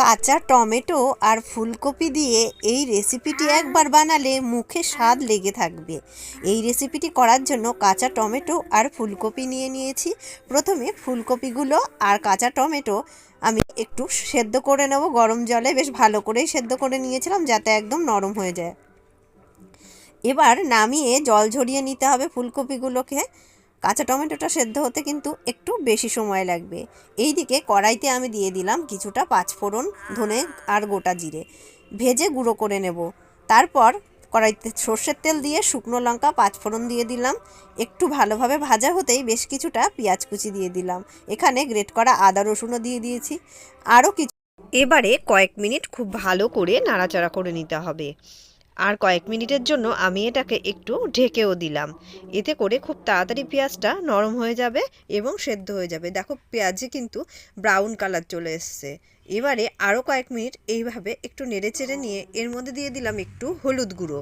কাঁচা টমেটো আর ফুলকপি দিয়ে এই রেসিপিটি একবার বানালে মুখে স্বাদ লেগে থাকবে। এই রেসিপিটি করার জন্য কাঁচা টমেটো আর ফুলকপি নিয়ে নিয়েছি। প্রথমে ফুলকপিগুলো আর কাঁচা টমেটো আমি একটু সেদ্ধ করে নেব। গরম জলে বেশ ভালো করেই সেদ্ধ করে নিয়েছিলাম যাতে একদম নরম হয়ে যায়। এবার নামিয়ে জল ঝরিয়ে নিতে হবে ফুলকপিগুলোকে। কাঁচা টমেটোটা সেদ্ধ হতে কিন্তু একটু বেশি সময় লাগবে। এইদিকে কড়াইতে আমি দিয়ে দিলাম কিছুটা পাঁচফোড়ন ধনে আর গোটা জিরে। ভেজে গুঁড়ো করে নেব। তারপর কড়াইতে সর্ষের তেল দিয়ে শুকনো লঙ্কা পাঁচফোড়ন দিয়ে দিলাম। একটু ভালোভাবে ভাজা হতেই বেশ কিছুটা পেঁয়াজ কুচি দিয়ে দিলাম। এখানে গ্রেট করা আদা রসুনও দিয়ে দিয়েছি। আরও কিছু এবারে কয়েক মিনিট খুব ভালো করে নাড়াচাড়া করে নিতে হবে। আর কয়েক মিনিটের জন্য আমি এটাকে একটু ঢেকেও দিলাম। এতে করে খুব তাড়াতাড়ি পেঁয়াজটা নরম হয়ে যাবে এবং সেদ্ধ হয়ে যাবে। দেখো, পেঁয়াজে কিন্তু ব্রাউন কালার চলে এসছে। এবারে আরও কয়েক মিনিট এইভাবে একটু নেড়ে চেড়ে নিয়ে এর মধ্যে দিয়ে দিলাম একটু হলুদ গুঁড়ো।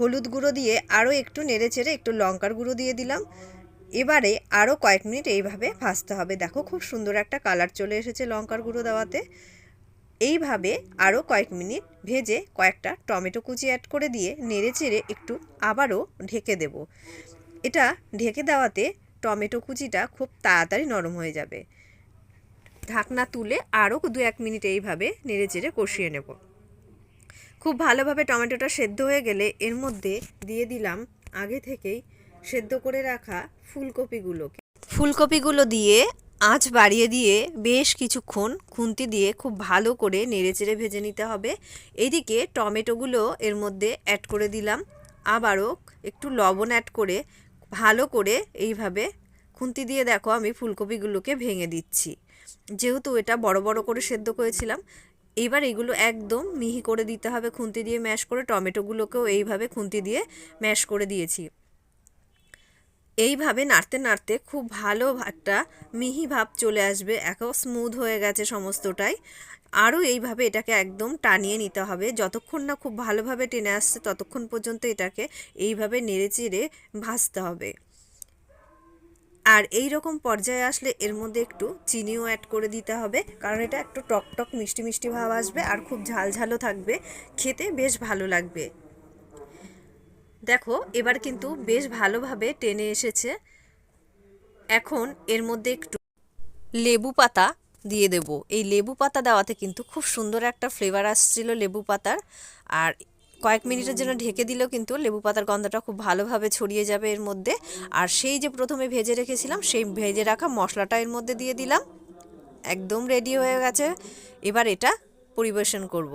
হলুদ গুঁড়ো দিয়ে আরও একটু নেড়ে চেড়ে একটু লঙ্কার গুঁড়ো দিয়ে দিলাম। এবারে আরও কয়েক মিনিট এইভাবে ভাজতে হবে। দেখো, খুব সুন্দর একটা কালার চলে এসেছে লঙ্কার গুঁড়ো দেওয়াতে। এইভাবে আরও কয়েক মিনিট ভেজে কয়েকটা টমেটো কুচি অ্যাড করে দিয়ে নেড়ে চেড়ে একটু আবারও ঢেকে দেব। এটা ঢেকে দেওয়াতে টমেটো কুচিটা খুব তাড়াতাড়ি নরম হয়ে যাবে। ঢাকনা তুলে আরও দু এক মিনিট এইভাবে নেড়ে চেড়ে কষিয়ে নেব। খুব ভালোভাবে টমেটোটা সেদ্ধ হয়ে গেলে এর মধ্যে দিয়ে দিলাম আগে থেকেই সেদ্ধ করে রাখা ফুলকপিগুলোকে। ফুলকপিগুলো দিয়ে আঁচ বাড়িয়ে দিয়ে বেশ কিছুক্ষণ খুন্তি দিয়ে খুব ভালো করে নেড়েচেড়ে ভেজে নিতে হবে। এদিকে টমেটোগুলো এর মধ্যে অ্যাড করে দিলাম। আবারও একটু লবণ অ্যাড করে ভালো করে এইভাবে খুন্তি দিয়ে দেখো আমি ফুলকপিগুলোকে ভেঙে দিচ্ছি। যেহেতু এটা বড় বড় করে সেদ্ধ করেছিলাম, এবার এগুলো একদম মিহি করে দিতে হবে খুন্তি দিয়ে ম্যাশ করে। টমেটোগুলোকেও এইভাবে খুন্তি দিয়ে ম্যাশ করে দিয়েছি। এইভাবে নাড়তে নাড়তে খুব ভালো একটা মিহি ভাব চলে আসবে এখন স্মুথ হয়ে গেছে সমস্তটাই। আরও এইভাবে এটাকে একদম টানিয়ে নিতে হবে, যতক্ষণ না খুব ভালোভাবে টেনে আসছে ততক্ষণ পর্যন্ত এটাকে এইভাবে নেড়ে চেড়ে ভাজতে হবে। আর এই রকম পর্যায়ে আসলে এর মধ্যে একটু চিনিও অ্যাড করে দিতে হবে, কারণ এটা একটু টক টক মিষ্টি মিষ্টি ভাব আসবে আর খুব ঝালঝালও থাকবে, খেতে বেশ ভালো লাগবে। দেখো, এবার কিন্তু বেশ ভালোভাবে টেনে এসেছে। এখন এর মধ্যে একটু লেবু পাতা দিয়ে দেব। এই লেবু পাতা দেওয়াতে কিন্তু খুব সুন্দর একটা ফ্লেভার আসছিল লেবু পাতার। আর কয়েক মিনিটের জন্য ঢেকে দিলেও কিন্তু লেবু পাতার গন্ধটা খুব ভালোভাবে ছড়িয়ে যাবে এর মধ্যে। আর সেই যে প্রথমে ভেজে রেখেছিলাম, সেই ভেজে রাখা মশলাটা এর মধ্যে দিয়ে দিলাম। একদম রেডি হয়ে গেছে। এবার এটা পরিবেশন করব।